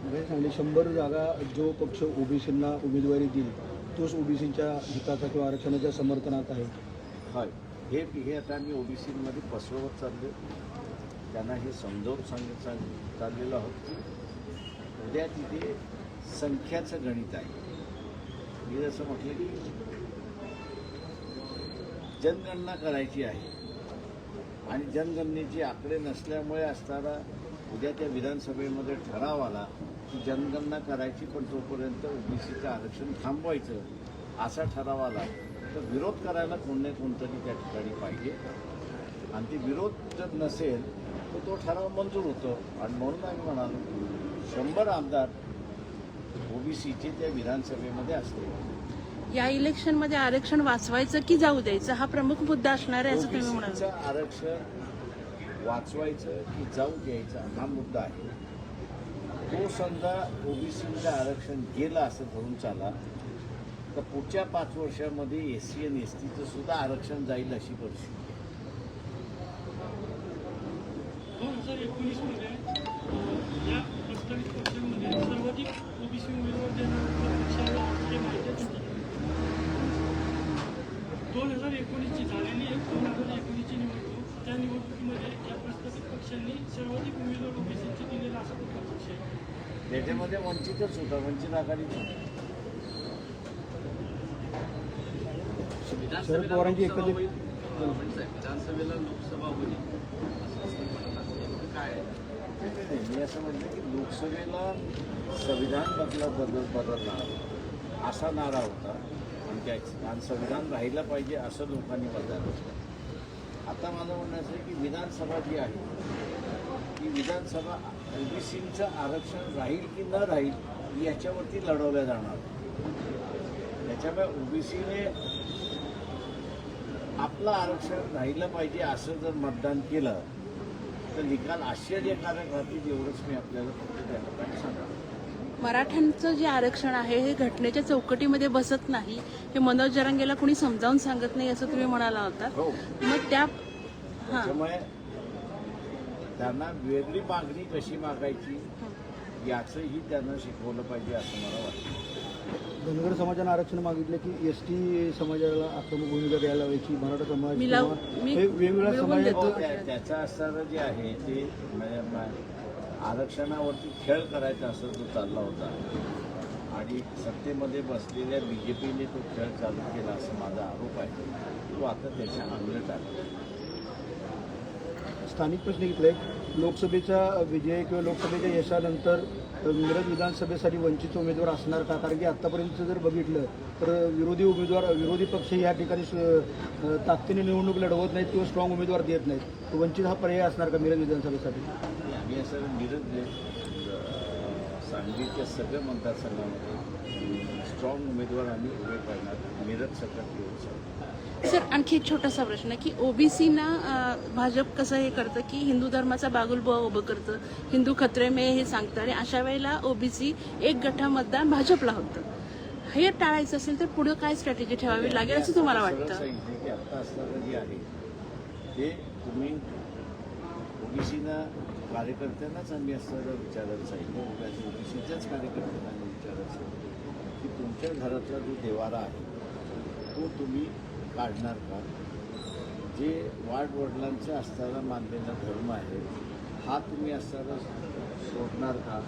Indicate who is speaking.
Speaker 1: सांगली शंभर जागा जो पक्ष ओबीसींना उमेदवारी देईल तोच ओबीसींच्या हिताचा किंवा आरक्षणाच्या समर्थनात आहे.
Speaker 2: होय. हे हे आता आम्ही ओबीसीमध्ये पसरवत चाललो. त्यांना हे समजावून सांगत सांग चाललेलो आहोत. की उद्या तिथे संख्याचं गणित आहे. मी जसं म्हटलं की जनगणना करायची आहे. आणि जनगणनेचे आकडे नसल्यामुळे असताना उद्या त्या विधानसभेमध्ये ठराव आला. की जनगणना करायची पण तोपर्यंत ओबीसीचं आरक्षण थांबवायचं असा ठराव आला. तर विरोध करायला कोण नाही कोणतरी त्या ठिकाणी पाहिजे. आणि ते विरोध जर नसेल तर तो ठराव मंजूर होतो. आणि म्हणून आम्ही म्हणालो शंभर आमदार ओबीसीचे त्या विधानसभेमध्ये असतील.
Speaker 3: या इलेक्शनमध्ये आरक्षण वाचवायचं की जाऊ द्यायचं? हा प्रमुख मुद्दा असणार आहे असं तुम्ही म्हणाल
Speaker 2: आरक्षण वाचवायचं की जाऊ द्यायचं हा मुद्दा आहे. तो समजा ओबीसीचं आरक्षण गेलं असं धरून चाला तर पुढच्या पाच वर्षामध्ये एस सी आणि एस टीचं सुद्धा आरक्षण जाईल अशी परिस्थिती आहे.
Speaker 4: दोन हजार एकोणीसमध्ये प्रस्तावित सर्वाधिक दोन हजार एकोणीसची झालेली एक दोन हजार एकोणीसची निवडणूक त्या निवडणुकीमध्ये या प्रस्तावित पक्षांनी सर्वाधिक उमेदवार ओबीसीचे दिलेला असा पक्ष आहे
Speaker 2: त्याच्यामध्ये वंचितच होता वंचित आघाडीच होता.
Speaker 1: शरद पवारांची एकत्रित
Speaker 5: विधानसभेला लोकसभा होईल. काय
Speaker 2: नाही, मी असं म्हटलं की लोकसभेला संविधान बदला बदल बदलणार. असा नारा होता. आणि त्या आणि संविधान राहिलं पाहिजे असं लोकांनी बदललं होतं आता माझं म्हणणं असं आहे की विधानसभा जी आहे ती विधानसभा ओबीसीचं आरक्षण राहील की न राहील याच्यावरती लढवल्या जाणार. त्याच्यामुळे ओबीसीने आपलं आरक्षण राहिलं पाहिजे असं जर मतदान केलं तर निकाल आश्चर्यकारक राहतील एवढंच मी आपल्याला फक्त त्या ठिकाणी सांगतो
Speaker 3: मराठ्यांचं जे आरक्षण आहे हे घटनेच्या चौकटीमध्ये बसत नाही. हे मनोज जरांगेला कोणी समजावून सांगत नाही असं तुम्ही म्हणाला होता.
Speaker 2: हो.
Speaker 3: मग त्या हां.
Speaker 2: त्यांना वेगळी मागणी कशी मागायची याचंही त्यांना शिकवलं पाहिजे असं मला वाटतं.
Speaker 1: धनगर समाजानं आरक्षण मागितलं की एस टी समाजाला आक्रमक भूमिका घ्यायला हवी मराठा समाज हे वेगवेगळ्या.
Speaker 2: त्या- त्याचं असणारं जे आहे ते म्हणजे आरक्षणावरती खेळ करायचा असं तो चालला होता आणि सत्तेमध्ये बसलेल्या बी जे पीने तो खेळ चालू केला असं माझा आरोप आहे. तो आता त्याच्या अंगलट आला
Speaker 1: स्थानिक प्रश्न घेतले लोकसभेचा विजय किंवा लोकसभेच्या यशानंतर मिरज विधानसभेसाठी वंचित उमेदवार असणार का? कारण की आत्तापर्यंत जर बघितलं तर विरोधी उमेदवार विरोधी पक्ष या ठिकाणी ताकदीने निवडणूक लढवत नाहीत किंवा स्ट्रॉंग उमेदवार देत नाहीत. वंचित हा पर्याय असणार का मिरज विधानसभेसाठी?
Speaker 2: आम्ही असं मिरज सांगलीच्या सगळ्या मतदारसंघामध्ये स्ट्रॉंग उमेदवार आम्ही उभे करणार मिरज सकट शकतो
Speaker 3: सर आणखी एक छोटासा प्रश्न की ओबीसीना भाजप कसं हे करतं की हिंदू धर्माचा बागुलबुवा उभं करतं हिंदू खत्रे मे हे सांगतं आणि अशा वेळेला ओबीसी एक गठा मतदान भाजपला होतं. हे टाळायचं असेल तर पुढे काय स्ट्रॅटेजी ठेवावी लागेल असं तुम्हाला वाटतं?
Speaker 2: सांगितलं की आता असणारं जे आहे ते तुम्ही ओबीसीना कार्यकर्त्यांनाच आम्ही असणारं विचारायला सांगितलं ओबीसीच्याच कार्यकर्त्यांना आम्ही विचारायला सांगितलं की तुमच्या घरातला जो देवारा आहे तो तुम्ही काढणार का? जे वाडवडिलांचा असताना मानलेला धर्म आहे हा तुम्ही असताना सोडणार का?